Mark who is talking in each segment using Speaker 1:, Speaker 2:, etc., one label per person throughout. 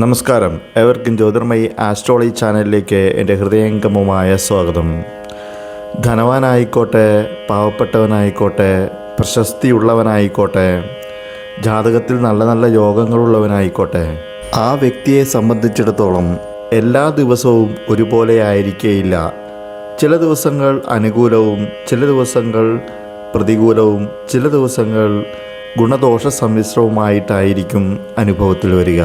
Speaker 1: നമസ്കാരം. എവർക്കും ജ്യോതിർമയി ആസ്ട്രോളജി ചാനലിലേക്ക് എന്റെ ഹൃദയംഗമമായ സ്വാഗതം. ധനവാനായിക്കോട്ടെ പാവപ്പെട്ടവനായിക്കോട്ടെ പ്രശസ്തിയുള്ളവനായിക്കോട്ടെ ജാതകത്തിൽ നല്ല നല്ല യോഗങ്ങളുള്ളവനായിക്കോട്ടെ ആ വ്യക്തിയെ സംബന്ധിച്ചിടത്തോളം എല്ലാ ദിവസവും ഒരുപോലെ ആയിരിക്കേയില്ല. ചില ദിവസങ്ങൾ അനുകൂലവും ചില ദിവസങ്ങൾ പ്രതികൂലവും ചില ദിവസങ്ങൾ ഗുണദോഷ സമ്മിശ്രവുമായിട്ടായിരിക്കും അനുഭവത്തിൽ വരിക.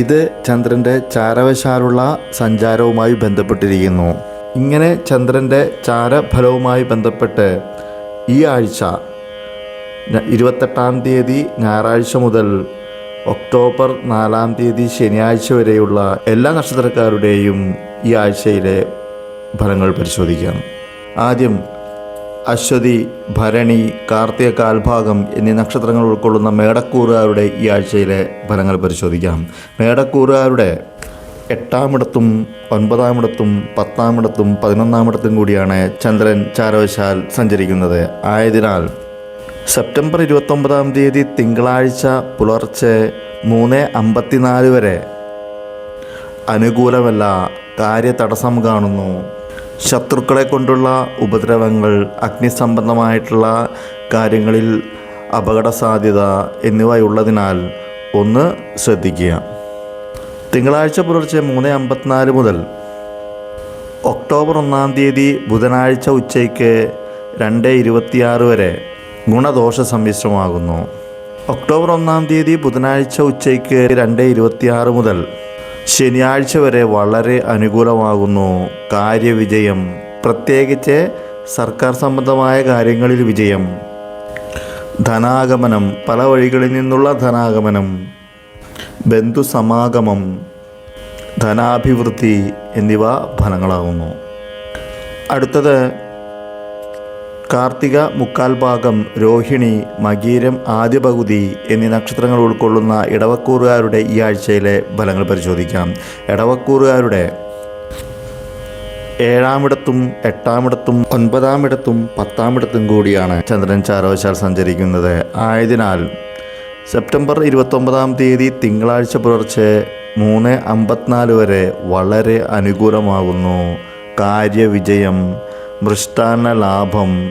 Speaker 1: ഇത് ചന്ദ്രന്റെ ചാരവശാലുള്ള സഞ്ചാരവുമായി ബന്ധപ്പെട്ടിരിക്കുന്നു. ഇങ്ങനെ ചന്ദ്രന്റെ ചാരഫലവുമായി ബന്ധപ്പെട്ട് ഈ ആഴ്ച ഇരുപത്തെട്ടാം തീയതി ഞായറാഴ്ച മുതൽ ഒക്ടോബർ നാലാം തീയതി ശനിയാഴ്ച വരെയുള്ള എല്ലാ നക്ഷത്രക്കാരുടെയും ഈ ആഴ്ചയിലെ ഫലങ്ങൾ പരിശോധിക്കാം. ആദ്യം അശ്വതി ഭരണി കാർത്തിക കാൽഭാഗം എന്നീ നക്ഷത്രങ്ങൾ ഉൾക്കൊള്ളുന്ന മേടക്കൂറുകാരുടെ ഈ ആഴ്ചയിലെ ഫലങ്ങൾ പരിശോധിക്കാം. മേടക്കൂറുകാരുടെ എട്ടാമിടത്തും ഒൻപതാമിടത്തും പത്താമിടത്തും പതിനൊന്നാമിടത്തും കൂടിയാണ് ചന്ദ്രൻ ചാരവശാൽ സഞ്ചരിക്കുന്നത്. ആയതിനാൽ സെപ്റ്റംബർ ഇരുപത്തൊമ്പതാം തീയതി തിങ്കളാഴ്ച പുലർച്ചെ മൂന്ന് അമ്പത്തിനാല് വരെ അനുകൂലമല്ല കാര്യതടസ്സം കാണുന്നു. ശത്രുക്കളെ കൊണ്ടുള്ള ഉപദ്രവങ്ങൾ അഗ്നിസംബന്ധമായിട്ടുള്ള കാര്യങ്ങളിൽ അപകട സാധ്യത എന്നിവയുള്ളതിനാൽ ഒന്ന് ശ്രദ്ധിക്കുക. തിങ്കളാഴ്ച പുലർച്ചെ മൂന്ന് അമ്പത്തിനാല് മുതൽ ഒക്ടോബർ ഒന്നാം തീയതി ബുധനാഴ്ച ഉച്ചയ്ക്ക് രണ്ട് ഇരുപത്തിയാറ് വരെ ഗുണദോഷ സമ്മിശ്രമാകുന്നു. ഒക്ടോബർ ഒന്നാം തീയതി ബുധനാഴ്ച ഉച്ചയ്ക്ക് രണ്ട് ഇരുപത്തിയാറ് മുതൽ ശനിയാഴ്ച വരെ വളരെ അനുകൂലമാകുന്നു. കാര്യവിജയം. പ്രത്യേകിച്ച് സർക്കാർ സംബന്ധമായ കാര്യങ്ങളിൽ വിജയം. ധനാഗമനം. പല വഴികളിൽ നിന്നുള്ള ധനാഗമനം. ബന്ധുസമാഗമം ധനാഭിവൃദ്ധി എന്നിവ ഫലങ്ങളാകുന്നു. അടുത്തത് കാർത്തിക മുക്കാൽ ഭാഗം രോഹിണി മകീരം ആദ്യ പകുതി എന്നീ നക്ഷത്രങ്ങൾ ഉൾക്കൊള്ളുന്ന ഇടവക്കൂറുകാരുടെ ഈ ആഴ്ചയിലെ ഫലങ്ങൾ പരിശോധിക്കാം. ഇടവക്കൂറുകാരുടെ ഏഴാമിടത്തും എട്ടാമിടത്തും ഒൻപതാമിടത്തും പത്താമിടത്തും കൂടിയാണ് ചന്ദ്രൻ ചാരവശാൽ സഞ്ചരിക്കുന്നത്. ആയതിനാൽ സെപ്റ്റംബർ ഇരുപത്തൊമ്പതാം തീയതി തിങ്കളാഴ്ച പുലർച്ചെ മൂന്ന് അമ്പത്തിനാല് വരെ വളരെ അനുകൂലമാകുന്നു. കാര്യവിജയം മൃഷ്ടാന്ന ലാഭം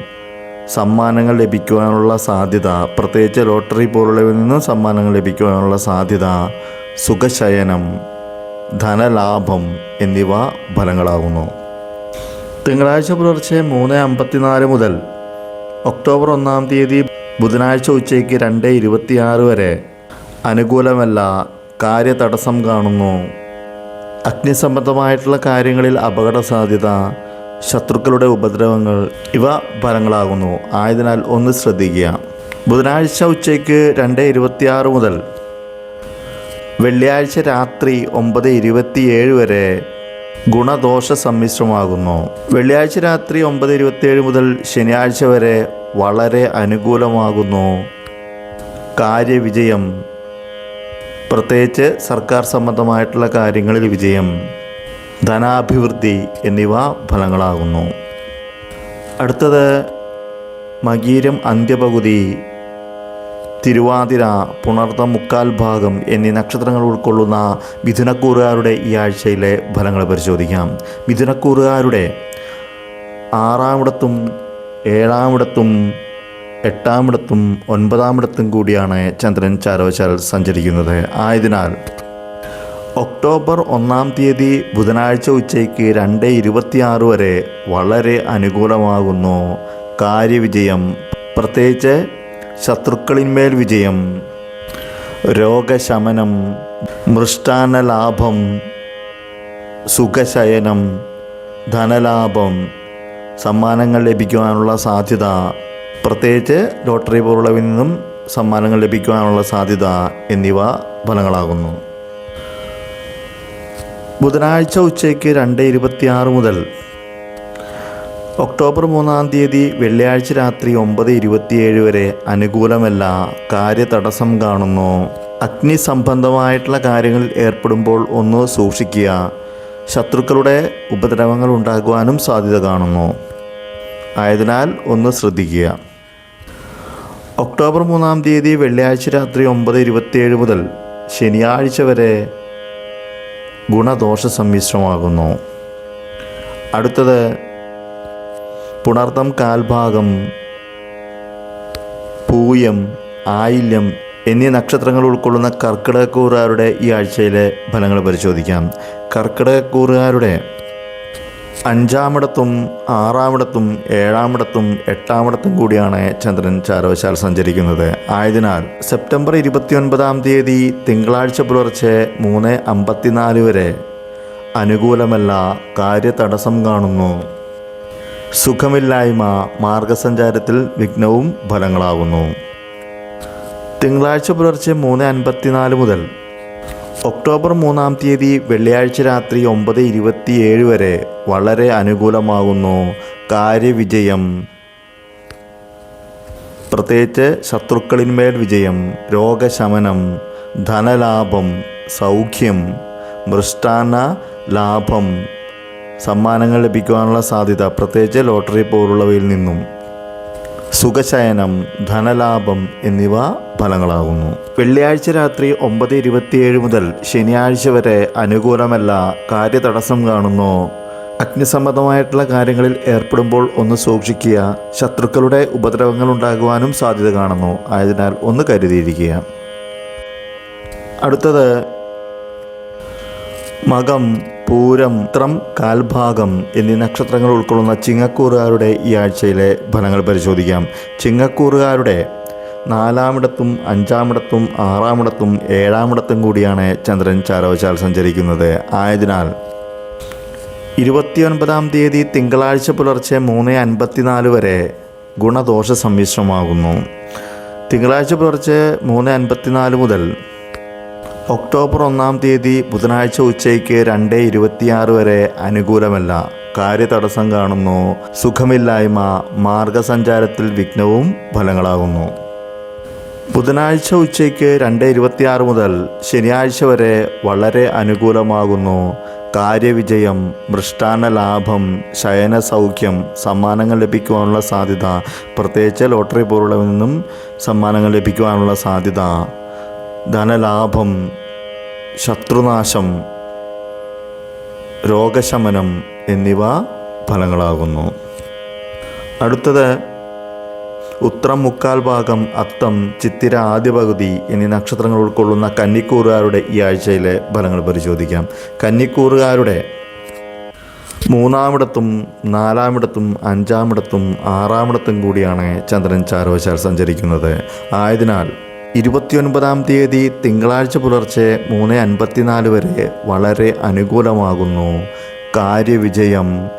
Speaker 1: സമ്മാനങ്ങൾ ലഭിക്കുവാനുള്ള സാധ്യത. പ്രത്യേകിച്ച് ലോട്ടറി പോലുള്ളവയിൽ നിന്നും സമ്മാനങ്ങൾ ലഭിക്കുവാനുള്ള സാധ്യത. സുഖശയനം ധനലാഭം എന്നിവ ഫലങ്ങളാകുന്നു. തിങ്കളാഴ്ച പുലർച്ചെ മൂന്ന് അമ്പത്തിനാല് മുതൽ ഒക്ടോബർ ഒന്നാം തീയതി ബുധനാഴ്ച ഉച്ചയ്ക്ക് രണ്ട് ഇരുപത്തിയാറ് വരെ അനുകൂലമല്ല കാര്യതടസ്സം കാണുന്നു. അഗ്നിസംബന്ധമായിട്ടുള്ള കാര്യങ്ങളിൽ അപകട സാധ്യത ശത്രുക്കളുടെ ഉപദ്രവങ്ങൾ ഇവ ഫലങ്ങളാകുന്നു. ആയതിനാൽ ഒന്ന് ശ്രദ്ധിക്കുക. ബുധനാഴ്ച ഉച്ചയ്ക്ക് രണ്ട് ഇരുപത്തിയാറ് മുതൽ വെള്ളിയാഴ്ച രാത്രി ഒമ്പത് ഇരുപത്തിയേഴ് വരെ ഗുണദോഷ സമ്മിശ്രമാകുന്നു. വെള്ളിയാഴ്ച രാത്രി ഒമ്പത് ഇരുപത്തിയേഴ് മുതൽ ശനിയാഴ്ച വരെ വളരെ അനുകൂലമാകുന്നു. കാര്യവിജയം. പ്രത്യേകിച്ച് സർക്കാർ സംബന്ധമായിട്ടുള്ള കാര്യങ്ങളിൽ വിജയം. ധനാഭിവൃദ്ധി എന്നിവ ഫലങ്ങളാകുന്നു. അടുത്തത് മകീരം അന്ത്യപകുതി തിരുവാതിര പുണർത്ത മുക്കാൽ ഭാഗം എന്നീ നക്ഷത്രങ്ങൾ ഉൾക്കൊള്ളുന്ന മിഥുനക്കൂറുകാരുടെ ഈ ആഴ്ചയിലെ ഫലങ്ങൾ പരിശോധിക്കാം. മിഥുനക്കൂറുകാരുടെ ആറാമിടത്തും ഏഴാമിടത്തും എട്ടാമിടത്തും ഒൻപതാമിടത്തും കൂടിയാണ് ചന്ദ്രൻ ചാരവശാൽ സഞ്ചരിക്കുന്നത്. ആയതിനാൽ ഒക്ടോബർ ഒന്നാം തീയതി ബുധനാഴ്ച ഉച്ചയ്ക്ക് രണ്ട് ഇരുപത്തിയാറ് വരെ വളരെ അനുകൂലമാകുന്നു. കാര്യവിജയം. പ്രത്യേകിച്ച് ശത്രുക്കളിന്മേൽ വിജയം. രോഗശമനം. മൃഷ്ടാന ലാഭം സുഖശയനം. ധനലാഭം. സമ്മാനങ്ങൾ ലഭിക്കുവാനുള്ള സാധ്യത. പ്രത്യേകിച്ച് ലോട്ടറി പോലുള്ളവയിൽ നിന്നും സമ്മാനങ്ങൾ ലഭിക്കുവാനുള്ള സാധ്യത എന്നിവ ഫലങ്ങളാകുന്നു. ബുധനാഴ്ച ഉച്ചയ്ക്ക് രണ്ട് ഇരുപത്തിയാറ് മുതൽ. ഒക്ടോബർ മൂന്നാം തീയതി വെള്ളിയാഴ്ച രാത്രി ഒമ്പത് ഇരുപത്തിയേഴ് വരെ അനുകൂലമല്ല കാര്യതടസ്സം കാണുന്നു. അഗ്നി സംബന്ധമായിട്ടുള്ള കാര്യങ്ങളിൽ ഏർപ്പെടുമ്പോൾ ഒന്ന് സൂക്ഷിക്കുക. ശത്രുക്കളുടെ ഉപദ്രവങ്ങൾ ഉണ്ടാകുവാനും സാധ്യത കാണുന്നു. ആയതിനാൽ ഒന്ന് ശ്രദ്ധിക്കുക. ഒക്ടോബർ മൂന്നാം തീയതി വെള്ളിയാഴ്ച രാത്രി ഒമ്പത് ഇരുപത്തിയേഴ് മുതൽ ശനിയാഴ്ച വരെ ഗുണദോഷ സമ്മിശ്രമാകുന്നു അടുത്തത് പുണർത്തം കാൽഭാഗം പൂയം ആയില്യം എന്നീ നക്ഷത്രങ്ങൾ ഉൾക്കൊള്ളുന്ന കർക്കിടകക്കൂറുകാരുടെ ഈ ആഴ്ചയിലെ ഫലങ്ങൾ പരിശോധിക്കാം. കർക്കിടകക്കൂറുകാരുടെ അഞ്ചാമിടത്തും ആറാമിടത്തും ഏഴാമിടത്തും എട്ടാമിടത്തും കൂടിയാണ് ചന്ദ്രൻ ചാരവശാൽ സഞ്ചരിക്കുന്നത്. ആയതിനാൽ സെപ്റ്റംബർ ഇരുപത്തിയൊൻപതാം തീയതി തിങ്കളാഴ്ച പുലർച്ചെ മൂന്ന് അമ്പത്തിനാല് വരെ അനുകൂലമല്ല കാര്യതടസ്സം കാണുന്നു. സുഖമില്ലായ്മ മാർഗസഞ്ചാരത്തിൽ വിഘ്നവും ഫലങ്ങളാകുന്നു. തിങ്കളാഴ്ച പുലർച്ചെ മൂന്ന് അൻപത്തിനാല് മുതൽ ഒക്ടോബർ മൂന്നാം തീയതി വെള്ളിയാഴ്ച രാത്രി ഒമ്പത് ഇരുപത്തിയേഴ് വരെ വളരെ അനുകൂലമാകുന്നു. കാര്യവിജയം. പ്രത്യേകിച്ച് ശത്രുക്കളിന്മേൽ വിജയം രോഗശമനം ധനലാഭം സൗഖ്യം മൃഷ്ടാന ലാഭം സമ്മാനങ്ങൾ ലഭിക്കുവാനുള്ള സാധ്യത പ്രത്യേകിച്ച് ലോട്ടറി പോലുള്ളവയിൽ നിന്നും. സുഖശയനം ധനലാഭം എന്നിവ ഫലങ്ങളാകുന്നു. വെള്ളിയാഴ്ച രാത്രി ഒമ്പത് ഇരുപത്തിയേഴ് മുതൽ ശനിയാഴ്ച വരെ അനുകൂലമല്ല കാര്യതടസ്സം കാണുന്നു. അഗ്നിസംബന്ധമായിട്ടുള്ള കാര്യങ്ങളിൽ ഏർപ്പെടുമ്പോൾ ഒന്ന് സൂക്ഷിക്കുക. ശത്രുക്കളുടെ ഉപദ്രവങ്ങൾ ഉണ്ടാകുവാനും സാധ്യത കാണുന്നു. ആയതിനാൽ ഒന്ന് കരുതിയിരിക്കുക. അടുത്തത് മകം പൂരം ത്രം കാൽഭാഗം എന്നീ നക്ഷത്രങ്ങൾ ഉൾക്കൊള്ളുന്ന ചിങ്ങക്കൂറുകാരുടെ ഈ ആഴ്ചയിലെ ഫലങ്ങൾ പരിശോധിക്കാം. ചിങ്ങക്കൂറുകാരുടെ നാലാമിടത്തും അഞ്ചാമിടത്തും ആറാമിടത്തും ഏഴാമിടത്തും കൂടിയാണ് ചന്ദ്രൻ ചാരവശാൽ സഞ്ചരിക്കുന്നത്. ആയതിനാൽ ഇരുപത്തിയൊൻപതാം തീയതി തിങ്കളാഴ്ച പുലർച്ചെ മൂന്ന് അൻപത്തിനാല് വരെ ഗുണദോഷ സമ്മിശ്രമാകുന്നു തിങ്കളാഴ്ച പുലർച്ചെ മൂന്ന് അൻപത്തിനാല് മുതൽ ഒക്ടോബർ ഒന്നാം തീയതി ബുധനാഴ്ച ഉച്ചയ്ക്ക് രണ്ട് ഇരുപത്തിയാറ് വരെ അനുകൂലമല്ല. കാര്യതടസ്സം കാണുന്നു. സുഖമില്ലായ്മ മാർഗസഞ്ചാരത്തിൽ വിഘ്നവും ഫലങ്ങളാകുന്നു. ബുധനാഴ്ച ഉച്ചയ്ക്ക് രണ്ട് ഇരുപത്തിയാറ് മുതൽ ശനിയാഴ്ച വരെ വളരെ അനുകൂലമാകുന്നു. കാര്യവിജയം മൃഷ്ടാന ലാഭം ശയന സൗഖ്യം സമ്മാനങ്ങൾ ലഭിക്കുവാനുള്ള സാധ്യത പ്രത്യേകിച്ച് ലോട്ടറി പോലുള്ളവരിൽ നിന്നും സമ്മാനങ്ങൾ ലഭിക്കുവാനുള്ള സാധ്യത ധനലാഭം ശത്രുനാശം രോഗശമനം എന്നിവ ഫലങ്ങളാകുന്നു. അടുത്തത് ഉത്രം മുക്കാൽ ഭാഗം അത്തം ചിത്തിര ആദ്യ പകുതി എന്നീ നക്ഷത്രങ്ങൾ ഉൾക്കൊള്ളുന്ന കന്നിക്കൂറുകാരുടെ ഈ ആഴ്ചയിലെ ഫലങ്ങൾ പരിശോധിക്കാം. കന്നിക്കൂറുകാരുടെ മൂന്നാമിടത്തും നാലാമിടത്തും അഞ്ചാമിടത്തും ആറാമിടത്തും കൂടിയാണ് ചന്ദ്രൻ ചാരവശാൽ സഞ്ചരിക്കുന്നത്. ആയതിനാൽ ഇരുപത്തിയൊൻപതാം തീയതി തിങ്കളാഴ്ച പുലർച്ചെ മൂന്ന് അൻപത്തിനാല് വരെ വളരെ അനുകൂലമാകുന്നു. കാര്യവിജയം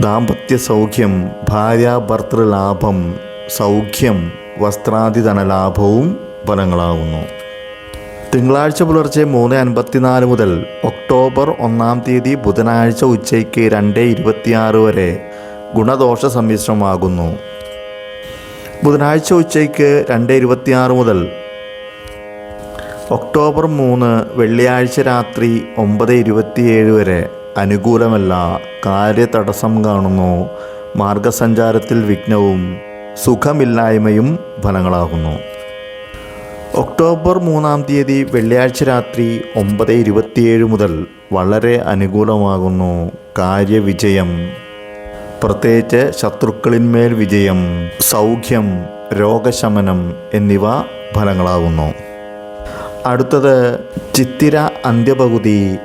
Speaker 1: ദാമ്പത്യ സൗഖ്യം ഭാര്യാഭർത്തൃ ലാഭം സൗഖ്യം വസ്ത്രാതിധന ലാഭവും ഫലങ്ങളാകുന്നു. തിങ്കളാഴ്ച പുലർച്ചെ മൂന്ന് അൻപത്തിനാല് മുതൽ ഒക്ടോബർ ഒന്നാം തീയതി ബുധനാഴ്ച ഉച്ചയ്ക്ക് രണ്ട് ഇരുപത്തിയാറ് വരെ ഗുണദോഷ സമ്മിശ്രമാകുന്നു ബുധനാഴ്ച ഉച്ചയ്ക്ക് രണ്ട് ഇരുപത്തിയാറ് മുതൽ ഒക്ടോബർ മൂന്ന് വെള്ളിയാഴ്ച രാത്രി ഒമ്പത് ഇരുപത്തിയേഴ് വരെ അനുകൂലമല്ല കാര്യതടസ്സം കാണുന്നു. മാർഗസഞ്ചാരത്തിൽ വിഘ്നവും സുഖമില്ലായ്മയും ഫലങ്ങളാകുന്നു. ഒക്ടോബർ മൂന്നാം തീയതി വെള്ളിയാഴ്ച രാത്രി ഒമ്പത് ഇരുപത്തിയേഴ് മുതൽ വളരെ അനുകൂലമാകുന്നു. കാര്യവിജയം പ്രത്യേകിച്ച് ശത്രുക്കളിന്മേൽ വിജയം സൗഖ്യം രോഗശമനം എന്നിവ ഫലങ്ങളാകുന്നു. അടുത്തത് ചിത്തിര അന്ത്യപകുതി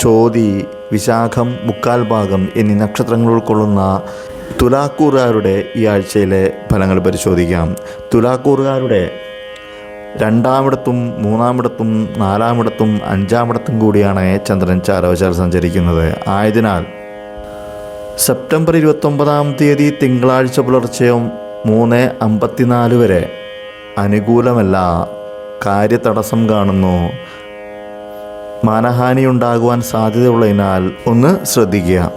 Speaker 1: ചോതി വിശാഖം മുക്കാൽ ഭാഗം എന്നീ നക്ഷത്രങ്ങൾ ഉൾക്കൊള്ളുന്ന തുലാക്കൂറുകാരുടെ ഈ ആഴ്ചയിലെ ഫലങ്ങൾ പരിശോധിക്കാം. തുലാക്കൂറുകാരുടെ രണ്ടാമിടത്തും മൂന്നാമിടത്തും നാലാമിടത്തും അഞ്ചാമിടത്തും കൂടിയാണ് ചന്ദ്രൻ ചാരവശാൽ സഞ്ചരിക്കുന്നത്. ആയതിനാൽ സെപ്റ്റംബർ ഇരുപത്തൊമ്പതാം തീയതി തിങ്കളാഴ്ച പുലർച്ചെ മൂന്ന് അമ്പത്തിനാല് വരെ അനുകൂലമല്ല. കാര്യതടസ്സം കാണുന്നു. മാനഹാനി ഉണ്ടാകുവാൻ സാധ്യതയുള്ളതിനാൽ ഒന്ന് ശ്രദ്ധിക്കുക.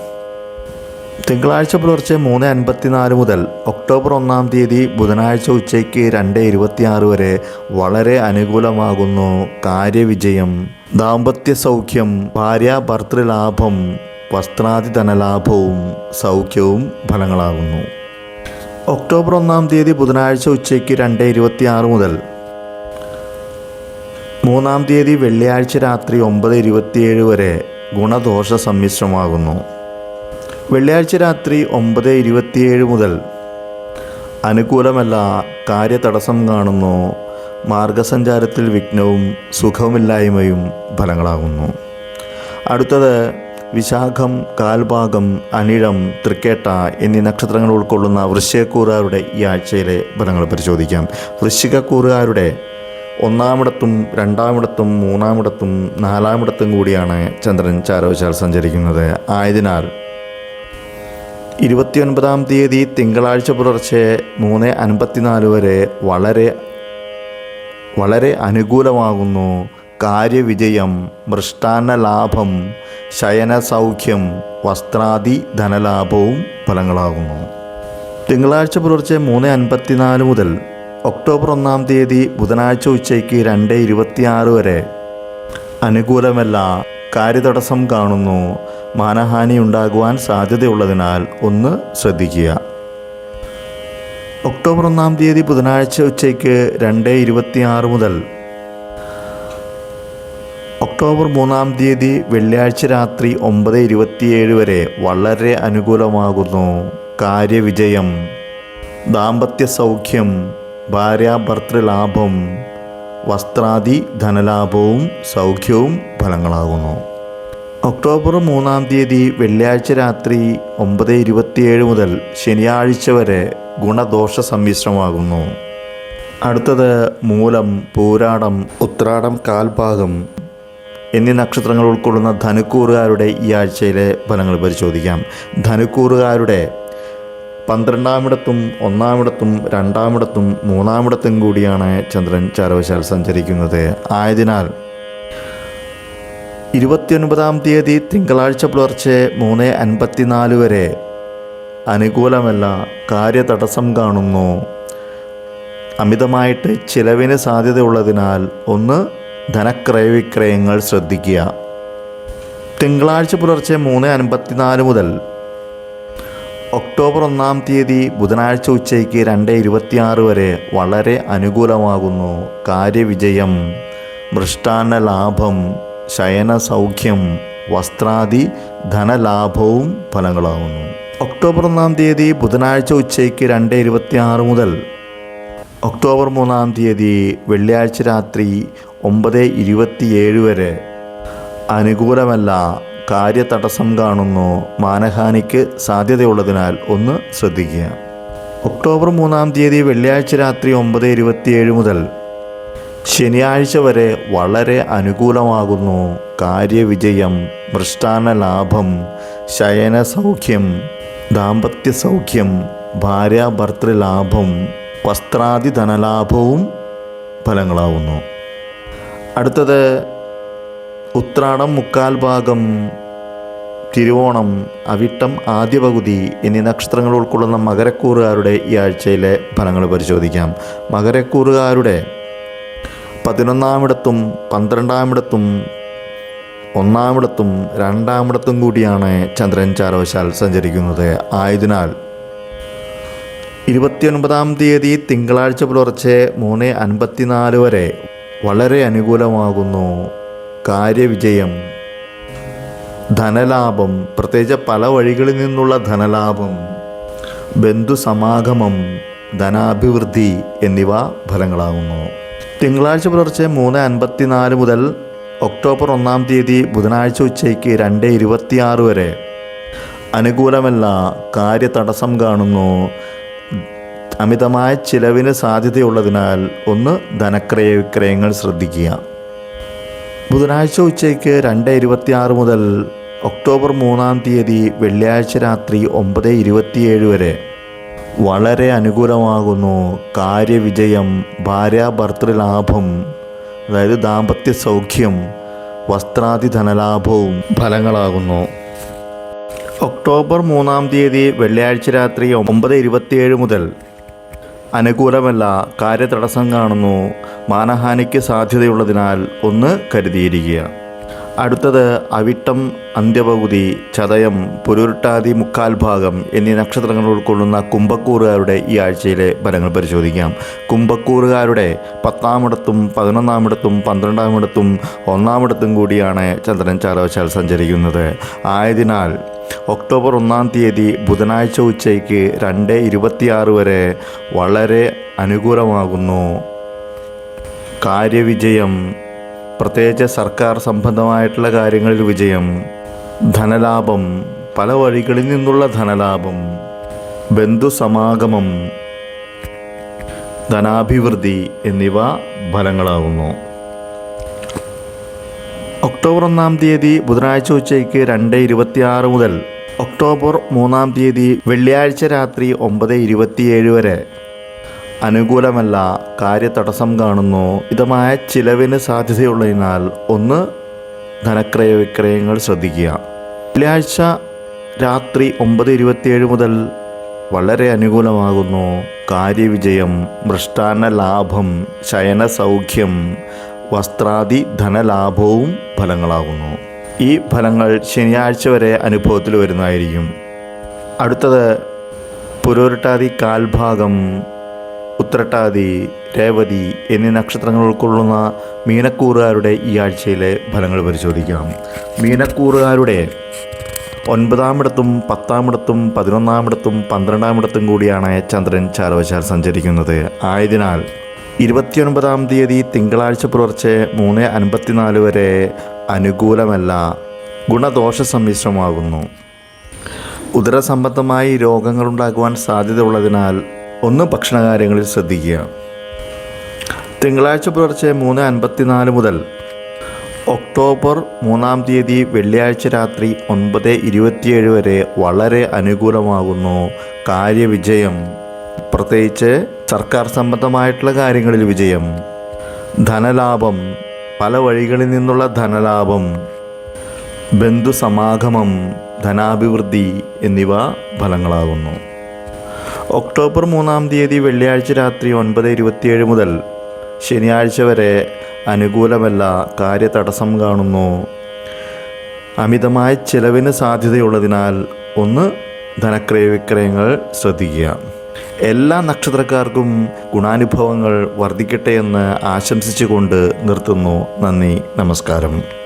Speaker 1: തിങ്കളാഴ്ച പുലർച്ചെ മൂന്ന് അൻപത്തിനാല് മുതൽ ഒക്ടോബർ ഒന്നാം തീയതി ബുധനാഴ്ച ഉച്ചയ്ക്ക് രണ്ട് ഇരുപത്തിയാറ് വരെ വളരെ അനുകൂലമാകുന്നു. കാര്യവിജയം ദാമ്പത്യ സൗഖ്യം ഭാര്യ ഭർത്തൃലാഭം വസ്ത്രാദി ധനലാഭവും സൗഖ്യവും ഫലങ്ങളാകുന്നു. ഒക്ടോബർ ഒന്നാം തീയതി ബുധനാഴ്ച ഉച്ചയ്ക്ക് രണ്ട് ഇരുപത്തിയാറ് മുതൽ. മൂന്നാം തീയതി വെള്ളിയാഴ്ച രാത്രി ഒമ്പത് ഇരുപത്തിയേഴ് വരെ ഗുണദോഷ സമ്മിശ്രമാകുന്നു. വെള്ളിയാഴ്ച രാത്രി ഒമ്പത് ഇരുപത്തിയേഴ് മുതൽ. അനുകൂലമല്ല കാര്യതടസ്സം കാണുന്നു. മാർഗസഞ്ചാരത്തിൽ വിഘ്നവും സുഖമില്ലായ്മയും ഫലങ്ങളാകുന്നു. അടുത്തത് വിശാഖം കാൽഭാഗം അനിഴം തൃക്കേട്ട എന്നീ നക്ഷത്രങ്ങൾ ഉൾക്കൊള്ളുന്ന വൃശ്ചികക്കൂറുകാരുടെ ഈ ആഴ്ചയിലെ ഫലങ്ങൾ പരിശോധിക്കാം. വൃശ്ചികക്കൂറുകാരുടെ ഒന്നാമിടത്തും രണ്ടാമിടത്തും മൂന്നാമിടത്തും നാലാമിടത്തും കൂടിയാണ് ചന്ദ്രൻ ചാരവശാൽ സഞ്ചരിക്കുന്നത്. ആയതിനാൽ ഇരുപത്തിയൊൻപതാം തീയതി തിങ്കളാഴ്ച പുലർച്ചെ മൂന്ന് അൻപത്തിനാല് വരെ വളരെ വളരെ അനുകൂലമാകുന്നു. കാര്യവിജയം മൃഷ്ടാന്ന ലാഭം ശയന സൗഖ്യം വസ്ത്രാദി ധനലാഭവും ഫലങ്ങളാകുന്നു. തിങ്കളാഴ്ച പുലർച്ചെ മൂന്ന് അൻപത്തിനാല് മുതൽ ഒക്ടോബർ ഒന്നാം തീയതി ബുധനാഴ്ച ഉച്ചയ്ക്ക് രണ്ട് ഇരുപത്തിയാറ് വരെ അനുകൂലമല്ല കാര്യതടസ്സം കാണുന്നു. മാനഹാനി ഉണ്ടാകുവാൻ സാധ്യതയുള്ളതിനാൽ ഒന്ന് ശ്രദ്ധിക്കുക. ഒക്ടോബർ ഒന്നാം തീയതി ബുധനാഴ്ച ഉച്ചയ്ക്ക് രണ്ട് ഇരുപത്തിയാറ് മുതൽ ഒക്ടോബർ മൂന്നാം തീയതി വെള്ളിയാഴ്ച രാത്രി ഒമ്പത് ഇരുപത്തിയേഴ് വരെ വളരെ അനുകൂലമാകുന്നു. കാര്യവിജയം ദാമ്പത്യ സൗഖ്യം ഭാര്യാഭർത്തൃലാഭം വസ്ത്രാദി ധനലാഭവും സൗഖ്യവും ഫലങ്ങളാകുന്നു. ഒക്ടോബർ മൂന്നാം തീയതി വെള്ളിയാഴ്ച രാത്രി ഒമ്പത് ഇരുപത്തിയേഴ് മുതൽ ശനിയാഴ്ച വരെ ഗുണദോഷ സമ്മിശ്രമാകുന്നു. അടുത്തത് മൂലം പൂരാടം ഉത്രാടം കാൽഭാഗം എന്നീ നക്ഷത്രങ്ങൾ ഉൾക്കൊള്ളുന്ന ധനുക്കൂറുകാരുടെ ഈ ആഴ്ചയിലെ ഫലങ്ങൾ പരിശോധിക്കാം. ധനുക്കൂറുകാരുടെ പന്ത്രണ്ടാമിടത്തും ഒന്നാമിടത്തും രണ്ടാമിടത്തും മൂന്നാമിടത്തും കൂടിയാണ് ചന്ദ്രൻ ചാരവശാൽ സഞ്ചരിക്കുന്നത്. ആയതിനാൽ ഇരുപത്തിയൊൻപതാം തീയതി തിങ്കളാഴ്ച പുലർച്ചെ മൂന്ന് അൻപത്തിനാല് വരെ അനുകൂലമല്ല കാര്യതടസ്സം കാണുന്നു. അമിതമായിട്ട് ചിലവിന് സാധ്യതയുള്ളതിനാൽ ഒന്ന് ധനക്രയവിക്രയങ്ങൾ ശ്രദ്ധിക്കുക. തിങ്കളാഴ്ച പുലർച്ചെ മൂന്ന് അൻപത്തിനാല് മുതൽ ഒക്ടോബർ ഒന്നാം തീയതി ബുധനാഴ്ച ഉച്ചയ്ക്ക് രണ്ട് ഇരുപത്തിയാറ് വരെ വളരെ അനുകൂലമാകുന്നു. കാര്യവിജയം മൃഷ്ടാന്ന ലാഭം ശയന സൗഖ്യം വസ്ത്രാദി ധനലാഭവും ഫലങ്ങളാകുന്നു. ഒക്ടോബർ ഒന്നാം തീയതി ബുധനാഴ്ച ഉച്ചയ്ക്ക് രണ്ട് ഇരുപത്തിയാറ് മുതൽ ഒക്ടോബർ മൂന്നാം തീയതി വെള്ളിയാഴ്ച രാത്രി ഒമ്പത് ഇരുപത്തിയേഴ് വരെ. അനുകൂലമല്ല കാര്യതടസ്സം കാണുന്നു. മാനഹാനിക്ക് സാധ്യതയുള്ളതിനാൽ ഒന്ന് ശ്രദ്ധിക്കുക. ഒക്ടോബർ മൂന്നാം തീയതി വെള്ളിയാഴ്ച രാത്രി ഒമ്പത് ഇരുപത്തിയേഴ് മുതൽ. ശനിയാഴ്ച വരെ വളരെ അനുകൂലമാകുന്നു. കാര്യവിജയം മൃഷ്ടാന ലാഭം ശയന സൗഖ്യം ദാമ്പത്യ സൗഖ്യം ഭാര്യാഭർത്തൃലാഭം വസ്ത്രാദി ധനലാഭവും ഫലങ്ങളാവുന്നു. അടുത്തത് ഉത്രാടം മുക്കാൽ ഭാഗം തിരുവോണം അവിട്ടം ആദ്യ പകുതി എന്നീ നക്ഷത്രങ്ങൾ ഉൾക്കൊള്ളുന്ന മകരക്കൂറുകാരുടെ ഈ ആഴ്ചയിലെ ഫലങ്ങൾ പരിശോധിക്കാം. മകരക്കൂറുകാരുടെ പതിനൊന്നാമിടത്തും പന്ത്രണ്ടാമിടത്തും ഒന്നാമിടത്തും രണ്ടാമിടത്തും കൂടിയാണ് ചന്ദ്രൻ ചാരവശാൽ സഞ്ചരിക്കുന്നത്. ആയതിനാൽ ഇരുപത്തിയൊൻപതാം തീയതി തിങ്കളാഴ്ച പുലർച്ചെ മൂന്ന് അൻപത്തിനാല് വരെ വളരെ അനുകൂലമാകുന്നു. കാര്യവിജയം. ധനലാഭം. പ്രത്യേകിച്ച് പല വഴികളിൽ നിന്നുള്ള ധനലാഭം. ബന്ധുസമാഗമം. ധനാഭിവൃദ്ധി എന്നിവ ഫലങ്ങളാകുന്നു. തിങ്കളാഴ്ച പുലർച്ചെ മൂന്ന് അൻപത്തിനാല് മുതൽ ഒക്ടോബർ ഒന്നാം തീയതി ബുധനാഴ്ച ഉച്ചയ്ക്ക് രണ്ട് ഇരുപത്തിയാറ് വരെ. അനുകൂലമല്ല കാര്യതടസ്സം കാണുന്നു. അമിതമായ ചിലവിന് സാധ്യതയുള്ളതിനാൽ ഒന്ന് ധനക്രയ വിക്രയങ്ങൾ ശ്രദ്ധിക്കുക. ബുധനാഴ്ച ഉച്ചയ്ക്ക് രണ്ട് ഇരുപത്തിയാറ് മുതൽ ഒക്ടോബർ മൂന്നാം തീയതി വെള്ളിയാഴ്ച രാത്രി ഒമ്പത് ഇരുപത്തിയേഴ് വരെ. വളരെ അനുകൂലമാകുന്നു കാര്യവിജയം ഭാര്യാഭർത്തൃലാഭം അതായത് ദാമ്പത്യ സൗഖ്യം വസ്ത്രാദി ധനലാഭവും ഫലങ്ങളാകുന്നു. ഒക്ടോബർ മൂന്നാം തീയതി വെള്ളിയാഴ്ച രാത്രി ഒമ്പത് ഇരുപത്തിയേഴ് മുതൽ അനുകൂലമല്ല കാര്യതടസ്സം കാണുന്നു. മാനഹാനിക്ക് സാധ്യതയുള്ളതിനാൽ ഒന്ന് കരുതിയിരിക്കുക. അടുത്തത് അവിട്ടം അന്ത്യപകുതി ചതയം പുരുരുട്ടാതി മുക്കാൽ ഭാഗം എന്നീ നക്ഷത്രങ്ങൾ ഉൾക്കൊള്ളുന്ന കുംഭക്കൂറുകാരുടെ ഈ ആഴ്ചയിലെ ഫലങ്ങൾ പരിശോധിക്കാം. കുംഭക്കൂറുകാരുടെ പത്താമിടത്തും പതിനൊന്നാമിടത്തും പന്ത്രണ്ടാമിടത്തും ഒന്നാമിടത്തും കൂടിയാണ് ചന്ദ്രൻ ചാരവശാൽ സഞ്ചരിക്കുന്നത്. ആയതിനാൽ ഒക്ടോബർ ഒന്നാം തീയതി ബുധനാഴ്ച ഉച്ചയ്ക്ക് രണ്ട് ഇരുപത്തിയാറ് വരെ വളരെ അനുകൂലമാകുന്നു. കാര്യവിജയം പ്രത്യേകിച്ച് സർക്കാർ സംബന്ധമായിട്ടുള്ള കാര്യങ്ങളിൽ വിജയം ധനലാഭം പല വഴികളിൽ നിന്നുള്ള ധനലാഭം ബന്ധുസമാഗമം ധനാഭിവൃദ്ധി എന്നിവ ഫലങ്ങളാകുന്നു ഒക്ടോബർ ഒന്നാം തീയതി ബുധനാഴ്ച ഉച്ചയ്ക്ക് രണ്ട് ഇരുപത്തിയാറ് മുതൽ ഒക്ടോബർ മൂന്നാം തീയതി വെള്ളിയാഴ്ച രാത്രി ഒമ്പത് ഇരുപത്തിയേഴ് വരെ അനുകൂലമല്ല കാര്യതടസ്സം കാണുന്നു. ഇതമായ ചിലവിന് സാധ്യതയുള്ളതിനാൽ ഒന്ന് ധനക്രയ വിക്രയങ്ങൾ ശ്രദ്ധിക്കുക. വെള്ളിയാഴ്ച രാത്രി ഒമ്പത് ഇരുപത്തിയേഴ് മുതൽ വളരെ അനുകൂലമാകുന്നു. കാര്യവിജയം മൃഷ്ടാന്ന ലാഭം ശയന സൗഖ്യം വസ്ത്രാദി ധനലാഭവും ഫലങ്ങളാകുന്നു. ഈ ഫലങ്ങൾ ശനിയാഴ്ച വരെ അനുഭവത്തിൽ വരുന്നതായിരിക്കും. അടുത്തത് പുരോരട്ടാതി കാൽഭാഗം ഉത്രട്ടാതി രേവതി എന്നീ നക്ഷത്രങ്ങൾ ഉൾക്കൊള്ളുന്ന മീനക്കൂറുകാരുടെ ഈ ആഴ്ചയിലെ ഫലങ്ങൾ പരിശോധിക്കാം. മീനക്കൂറുകാരുടെ ഒൻപതാമിടത്തും പത്താമിടത്തും പതിനൊന്നാമിടത്തും പന്ത്രണ്ടാമിടത്തും കൂടിയാണ് ചന്ദ്രൻ ചാരവശാൽ സഞ്ചരിക്കുന്നത്. ആയതിനാൽ ഇരുപത്തിയൊൻപതാം തീയതി തിങ്കളാഴ്ച പുലർച്ചെ മൂന്ന് അൻപത്തിനാല് വരെ അനുകൂലമല്ല ഗുണദോഷ സമ്മിശ്രമാകുന്നു ഉദരസംബന്ധമായി രോഗങ്ങളുണ്ടാകുവാൻ സാധ്യതയുള്ളതിനാൽ ഒന്ന് ഭക്ഷണകാര്യങ്ങളിൽ ശ്രദ്ധിക്കുക. തിങ്കളാഴ്ച പുലർച്ചെ മൂന്ന് അൻപത്തിനാല് മുതൽ ഒക്ടോബർ മൂന്നാം തീയതി വെള്ളിയാഴ്ച രാത്രി ഒൻപത് ഇരുപത്തിയേഴ് വരെ വളരെ അനുകൂലമാകുന്നു. കാര്യവിജയം. പ്രത്യേകിച്ച് സർക്കാർ സംബന്ധമായിട്ടുള്ള കാര്യങ്ങളിൽ വിജയം. ധനലാഭം. പല വഴികളിൽ നിന്നുള്ള ധനലാഭം. ബന്ധുസമാഗമം ധനാഭിവൃദ്ധി എന്നിവ ഫലങ്ങളാകുന്നു. ഒക്ടോബർ മൂന്നാം തീയതി വെള്ളിയാഴ്ച രാത്രി ഒൻപത് ഇരുപത്തിയേഴ് മുതൽ ശനിയാഴ്ച വരെ അനുകൂലമല്ല കാര്യതടസ്സം കാണുന്നു. അമിതമായ ചിലവിന് സാധ്യതയുള്ളതിനാൽ ഒന്ന് ധനക്രയ വിക്രയങ്ങൾ ശ്രദ്ധിക്കുക. എല്ലാ നക്ഷത്രക്കാർക്കും ഗുണാനുഭവങ്ങൾ വർദ്ധിക്കട്ടെ എന്ന് ആശംസിച്ചുകൊണ്ട് നിർത്തുന്നു. നന്ദി നമസ്കാരം.